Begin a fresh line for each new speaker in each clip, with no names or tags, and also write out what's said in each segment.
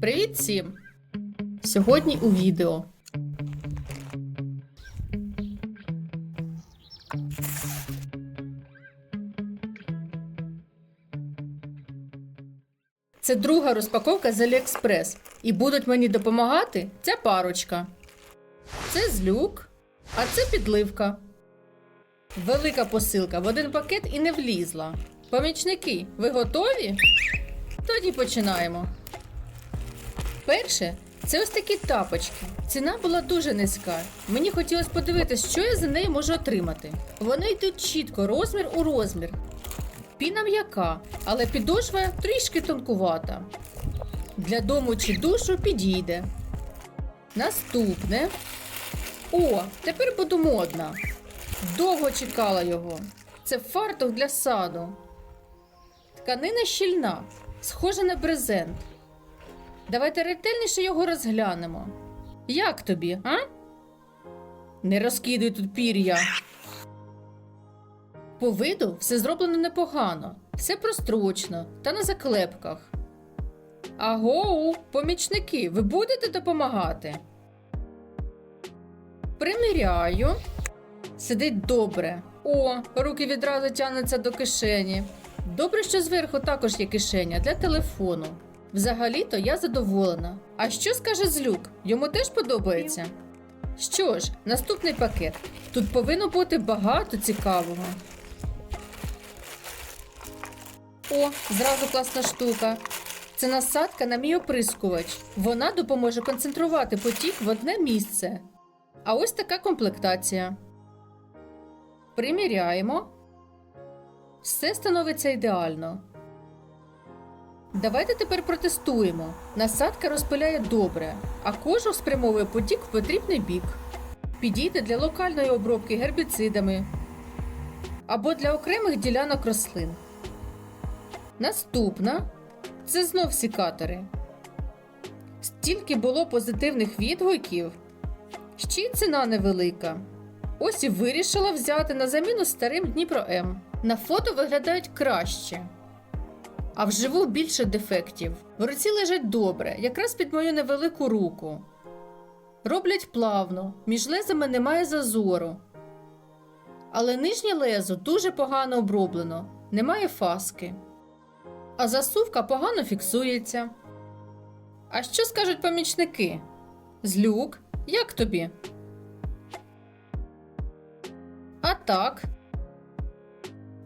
Привіт всім! Сьогодні у відео. Це друга розпаковка з AliExpress. І будуть мені допомагати ця парочка. Це злюк, а це підливка. Велика посилка в один пакет і не влізла. Помічники, ви готові? Тоді починаємо. Перше, це ось такі тапочки. Ціна була дуже низька. Мені хотілося подивитися, що я за неї можу отримати. Вони йдуть чітко, розмір у розмір. Піна м'яка, але підошва трішки тонкувата. Для дому чи душу підійде. Наступне. О, тепер буду модна. Довго чекала його. Це фартух для саду. Тканина щільна, схожа на брезент. Давайте ретельніше його розглянемо. Як тобі, а? Не розкидуй тут пір'я. По виду все зроблено непогано, все прострочно та на заклепках. Агоу, помічники, ви будете допомагати? Приміряю. Сидить добре. О, руки відразу тягнуться до кишені. Добре, що зверху також є кишеня для телефону. Взагалі-то я задоволена. А що скаже злюк? Йому теж подобається? Що ж, наступний пакет. Тут повинно бути багато цікавого. О, зразу класна штука. Це насадка на мій оприскувач. Вона допоможе концентрувати потік в одне місце. А ось така комплектація. Приміряємо. Все становиться ідеально. Давайте тепер протестуємо. Насадка розпиляє добре, а кожух спрямовує потік в потрібний бік. Підійде для локальної обробки гербіцидами або для окремих ділянок рослин. Наступна це знов сікатори. Стільки було позитивних відгуків, ще й ціна невелика. Ось і вирішила взяти на заміну старим Дніпро М. На фото виглядають краще, а вживу більше дефектів. В руці лежать добре, якраз під мою невелику руку. Роблять плавно, між лезами немає зазору. Але нижнє лезо дуже погано оброблено, немає фаски. А засувка погано фіксується. А що скажуть помічники? Злюк, як тобі? А так.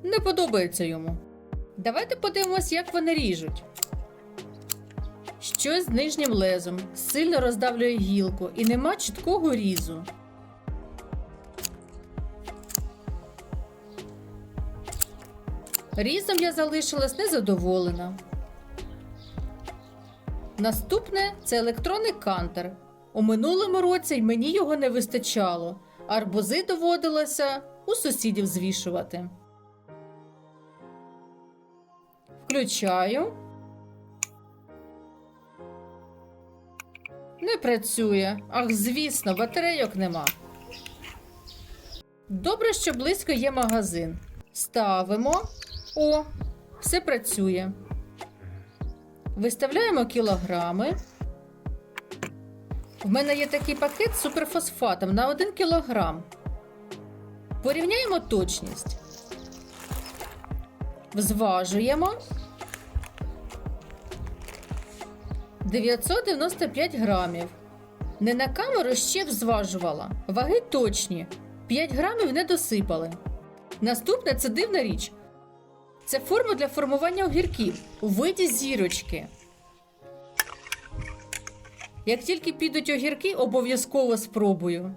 Не подобається йому. Давайте подивимось, як вони ріжуть. Щось з нижнім лезом сильно роздавлює гілку і нема чіткого різу. Різом я залишилась незадоволена. Наступне це електронний кантер. У минулому році мені його не вистачало. Арбузи доводилося у сусідів звішувати. Включаю. Не працює. Ах, звісно, батарейок нема. Добре, що близько є магазин. Ставимо. О, все працює. Виставляємо кілограми. В мене є такий пакет з суперфосфатом на 1 кілограм. Порівняємо точність. Взважуємо. 995 грамів. Не на камеру ще взважувала. Ваги точні. 5 грамів не досипали. Наступне це дивна річ. Це форма для формування огірків у виді зірочки. Як тільки підуть огірки, обов'язково спробую.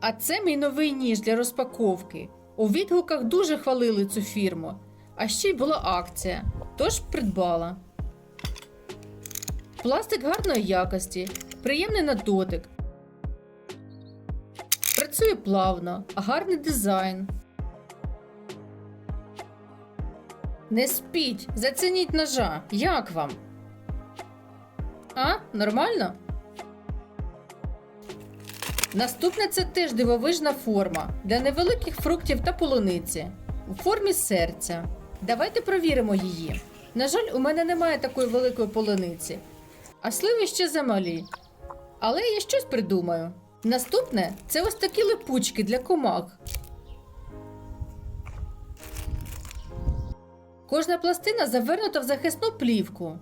А це мій новий ніж для розпаковки. У відгуках дуже хвалили цю фірму. А ще й була акція, тож придбала. Пластик гарної якості, приємний на дотик. Працює плавно, гарний дизайн. Не спіть, зацініть ножа. Як вам? А, нормально? Наступне це теж дивовижна форма для невеликих фруктів та полуниці у формі серця. Давайте провіримо її. На жаль, у мене немає такої великої полуниці, а сливи ще замалі. Але я щось придумаю. Наступне це ось такі липучки для комах. Кожна пластина завернута в захисну плівку.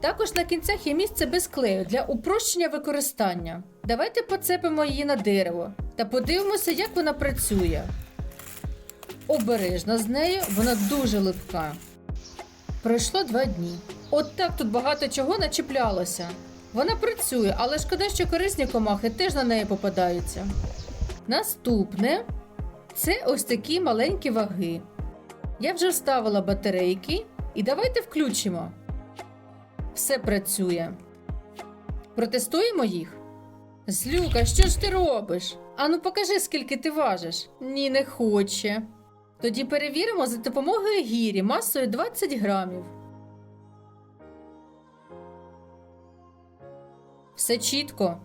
Також на кінцях є місце без клею для упрощення використання. Давайте поцепимо її на дерево та подивимося, як вона працює. Обережно з нею, вона дуже липка. Пройшло два дні. От так тут багато чого начіплялося. Вона працює, але шкода, що корисні комахи теж на неї попадаються. Наступне це ось такі маленькі ваги. Я вже вставила батарейки і давайте включимо. Все працює. Протестуємо їх. Злюка, що ж ти робиш? Ану, покажи, скільки ти важиш. Ні, не хоче. Тоді перевіримо за допомогою гірі масою 20 грамів. Все чітко.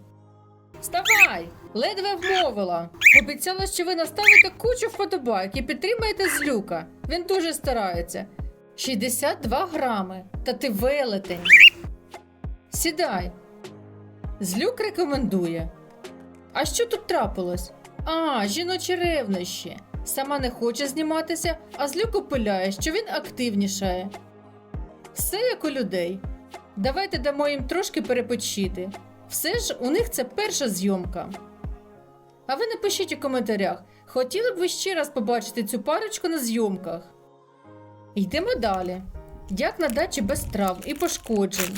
Вставай! Ледве вмовила. Обіцяла, що ви наставите кучу вподобайок і підтримаєте злюка. Він дуже старається. 62 грами. Та ти велетень. Сідай. Злюк рекомендує. А що тут трапилось? А, жіночі ревнощі. Сама не хоче зніматися, а злюк опиляє, що він активнішає. Все як у людей. Давайте дамо їм трошки перепочити. Все ж у них це перша зйомка. А ви напишіть у коментарях, хотіли б ви ще раз побачити цю парочку на зйомках. Йдемо далі. Як на дачі без трав і пошкоджень.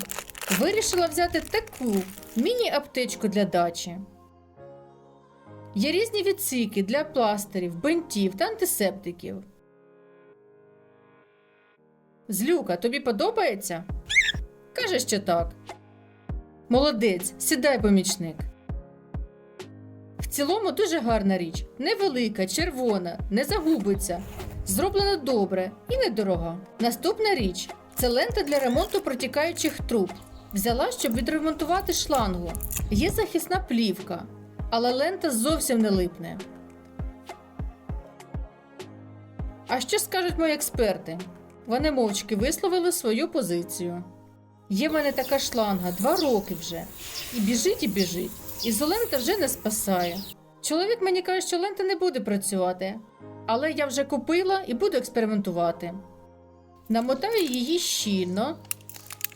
Вирішила взяти таку міні-аптечку для дачі. Є різні відсіки для пластирів, бинтів та антисептиків. Злюка, тобі подобається? Каже, що так. Молодець, сідай, помічник. В цілому дуже гарна річ. Невелика, червона, не загубиться. Зроблена добре і недорога. Наступна річ це лента для ремонту протікаючих труб. Взяла, щоб відремонтувати шлангу. Є захисна плівка, але лента зовсім не липне. А що скажуть мої експерти? Вони мовчки висловили свою позицію. Є в мене така шланга два роки вже. І біжить, і біжить. Ізолента вже не спасає. Чоловік мені каже, що лента не буде працювати, але я вже купила і буду експериментувати. Намотаю її щільно.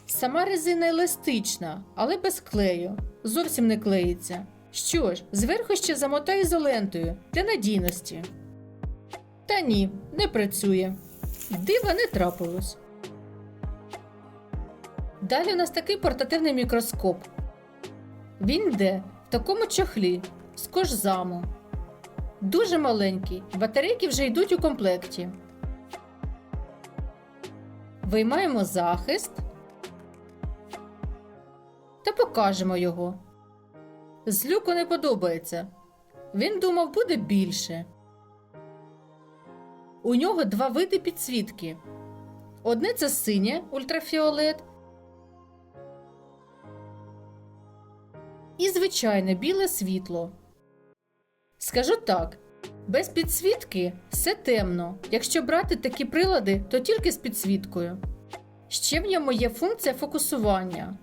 Сама резина еластична, але без клею. Зовсім не клеїться. Що ж, зверху ще замотаю ізолентою для надійності. Та ні, не працює. Дива не трапилось. Далі у нас такий портативний мікроскоп. Він йде в такому чохлі з кожзаму. Дуже маленький, батарейки вже йдуть у комплекті. Виймаємо захист та покажемо його. Злюку не подобається. Він думав, буде більше. У нього два види підсвітки. Одне це синє ультрафіолет, і звичайне біле світло. Скажу так: без підсвітки все темно. Якщо брати такі прилади, то тільки з підсвіткою. Ще в ньому є функція фокусування.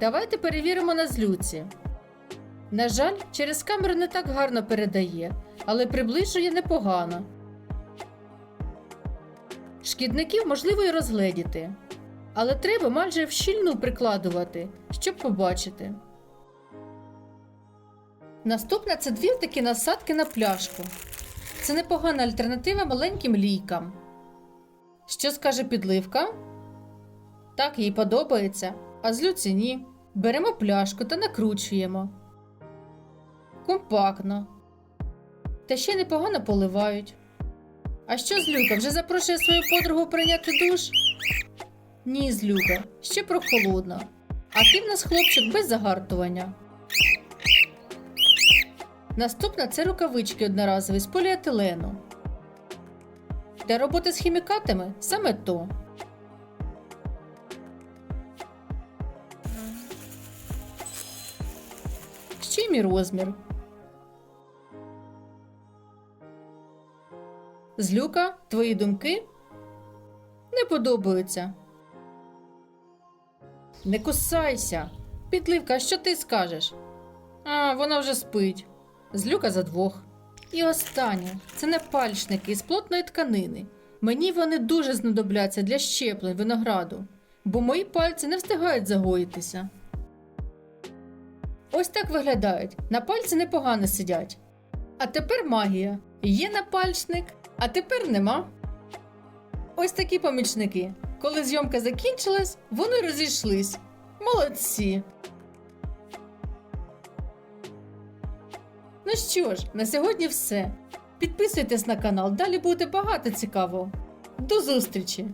Давайте перевіримо на злюці. На жаль, через камеру не так гарно передає, але приближує непогано. Шкідників можливо і розгледіти, але треба майже в щільну прикладувати, щоб побачити. Наступна це дві такі насадки на пляшку. Це непогана альтернатива маленьким лійкам. Що скаже підливка? Так, їй подобається, а злюці ні. Беремо пляшку та накручуємо. Компактно. Та ще непогано поливають. А що злюка вже запрошує свою подругу прийняти душ? Ні, злюка, ще прохолодно. А ти в нас хлопчик без загартування. Наступна це рукавички одноразові з поліетилену. Для роботи з хімікатами саме то. Ще й мій розмір. Злюка, твої думки не подобаються. Не кусайся. Підливка, що ти скажеш? А, вона вже спить. Злюка за двох. І останнє це напальчники із плотної тканини. Мені вони дуже знадобляться для щеплень винограду, бо мої пальці не встигають загоїтися. Ось так виглядають. На пальці непогано сидять. А тепер магія. Є напальчник, а тепер нема. Ось такі помічники. Коли зйомка закінчилась, вони розійшлись. Молодці. Ну що ж, на сьогодні все. Підписуйтесь на канал, далі буде багато цікавого. До зустрічі!